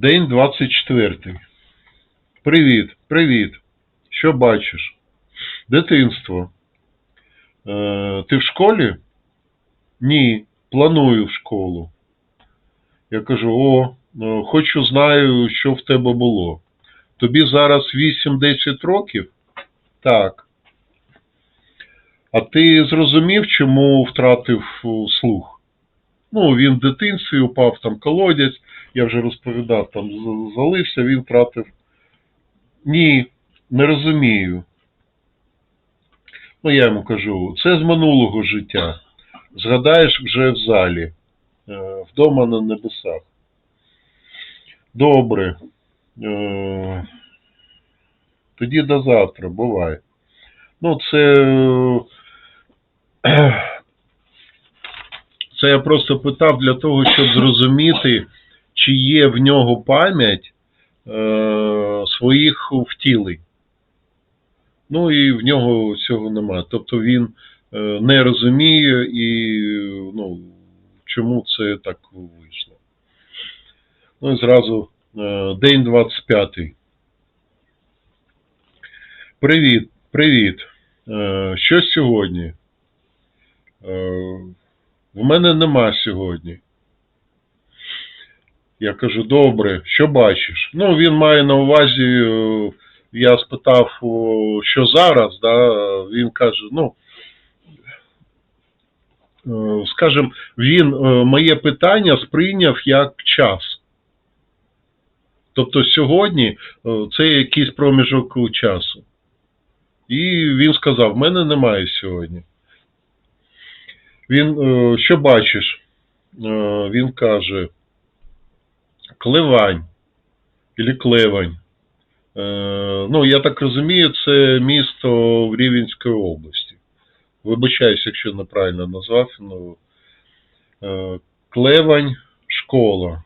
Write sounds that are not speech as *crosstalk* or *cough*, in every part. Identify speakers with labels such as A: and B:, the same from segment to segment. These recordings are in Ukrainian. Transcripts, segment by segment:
A: День 24. Привіт, привіт. Що бачиш? Дитинство. Е, ти в школі? Ні, планую в школу. Я кажу: о, е, хочу знаю, що в тебе було. Тобі зараз 8-10 років? Так. А ти зрозумів, чому втратив слух? Ну, він в дитинстві упав там колодязь, я вже розповідав, там залився, він втратив. Ні, не розумію. Ну, я йому кажу, це з минулого життя. Згадаєш вже в залі, е, вдома на небесах. Добре. Е, Тоді до завтра, бувай. Ну, це. е, Це я просто питав для того, щоб зрозуміти, чи є в нього пам'ять е, своїх втілень. Ну і в нього цього немає. Тобто він е, не розуміє і ну, чому це так вийшло. Ну і зразу е, день 25. Привіт, привіт. Е, що сьогодні? Е, в мене нема сьогодні. Я кажу, добре, що бачиш? Ну, він має на увазі, е, я спитав, що зараз, да? він каже, ну, е, скажімо, він е, моє питання сприйняв як час. Тобто сьогодні це якийсь проміжок часу. І він сказав: в мене немає сьогодні. Він е, що бачиш? Е, Він каже: Клевань или Клевань. Е, Ну, я так розумію, це місто в Рівенській області. Вибачаюсь, якщо неправильно назвав. Ну, Клевань школа.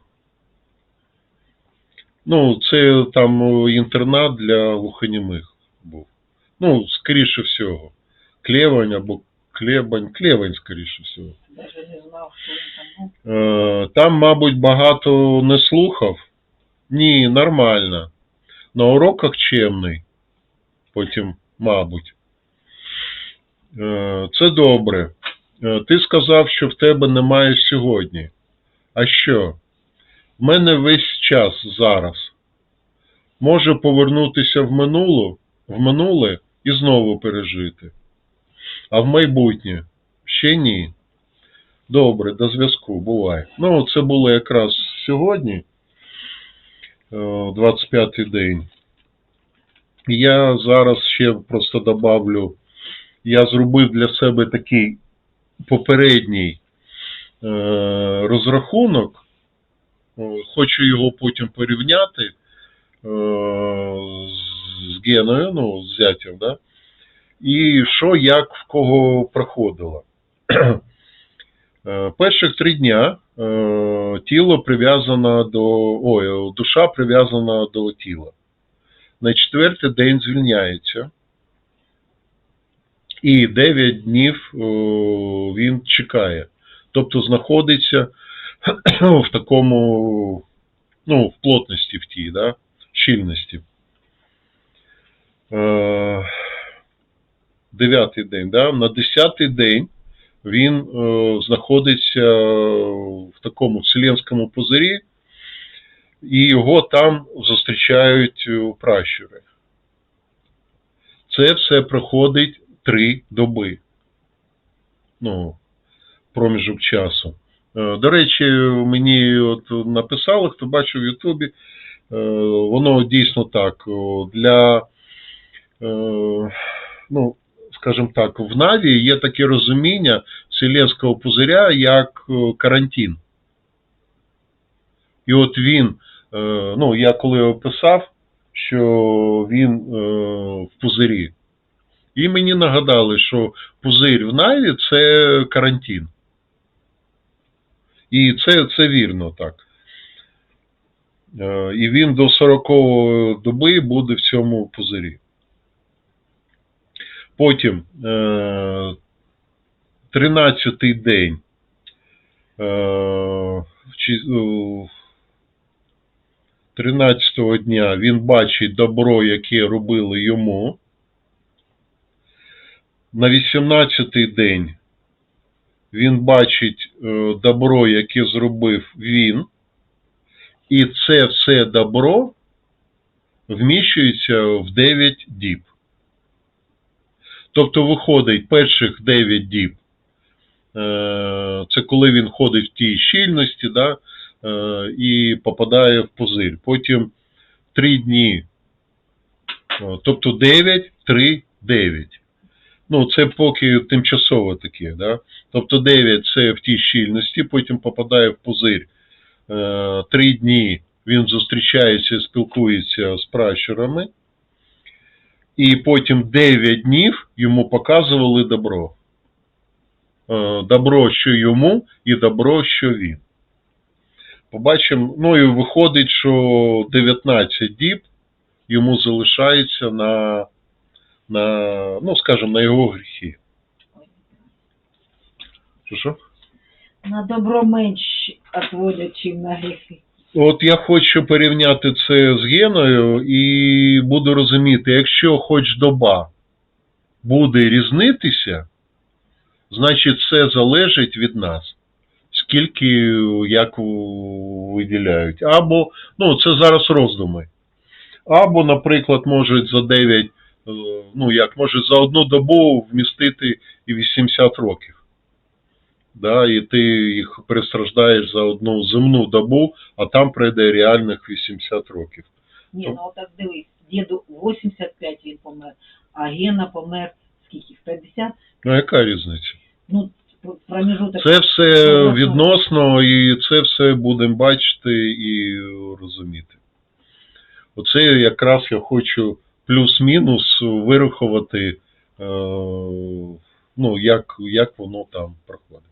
A: Ну, це там інтернат для глухонімих був. Ну, скоріше всього. Клевань або Клебань, Клевань, скоріше всього.
B: Даже не знав, що він там був.
A: Е, Там, мабуть, багато не слухав. Ні, нормально. На уроках чемний. Потім, мабуть. Е, Це добре. Е, Ти сказав, що в тебе немає сьогодні. А що? В мене весь час зараз. Може повернутися в минуле, в минуле і знову пережити. А в майбутнє ще ні. Добре, до зв'язку, буває. Ну, це було якраз сьогодні, е, 25-й день. Я зараз ще просто добавлю, я зробив для себе такий попередній е, розрахунок. Е, Хочу його потім порівняти е, з Геною, ну, з зятям, да? І що, як в кого проходило. *clears throat* Е, Перших три дня е, тіло прив'язано до. Ой, душа прив'язана до тіла. На четвертий день звільняється. І 9 днів е, він чекає. Тобто знаходиться *clears throat* в такому, ну, в плотності в тій, да? щільності. Дев'ятий день, да, на 10-й день він е, знаходиться е, в такому вселенському позирі, і його там зустрічають е, пращури. Це все проходить три доби. Ну, проміжок часу. Е, до речі, мені от написали, хто бачив в Ютубі, воно дійсно так. Для ну, скажімо так, в Наві є таке розуміння вселенського пузиря як е, карантин. І от він, е, ну, я коли описав, що він е, в пузирі, і мені нагадали, що пузир в Наві це карантин. І це, це вірно так. І він до 40 доби буде в цьому пузирі. Потім е, 13-й день. Е, е, 13-го дня він бачить добро, яке робили йому. На 18-й день він бачить е, добро, яке зробив він. І це все добро вміщується в 9 діб. Тобто виходить перших 9 діб. е, Це коли він ходить в тій щільності, да, е, і попадає в пузир. Потім 3 дні, тобто 9, 3, 9. Ну, це поки тимчасово таке, да? Тобто 9 це в тій щільності, потім попадає в пузир. Е, Три дні він зустрічається і спілкується з пращурами. І потім 9 днів йому показували добро. Е, Добро, що йому, і добро, що він. Побачимо, ну і виходить, що 19 діб йому залишається на, на ну, скажімо, на його гріхи. Що?
B: На добро менш отводять, чим на гріхи.
A: От я хочу порівняти це з Геною і буду розуміти, якщо хоч доба буде різнитися, значить це залежить від нас. Скільки як виділяють. Або, ну це зараз роздуми. Або, наприклад, можуть за 9, е, ну як, можуть за одну добу вмістити і 80 років. Да, і ти їх перестраждаєш за одну земну добу, а там пройде реальних 80 років.
B: Ні, ну так дивись, діду 85 він помер, а Гена помер скільки? 50?
A: Ну яка різниця?
B: Ну, пр- промежуток.
A: Це все відносно, і це все будемо бачити і розуміти. Оце якраз я хочу плюс-мінус вирахувати, е, ну, як, як воно там проходить.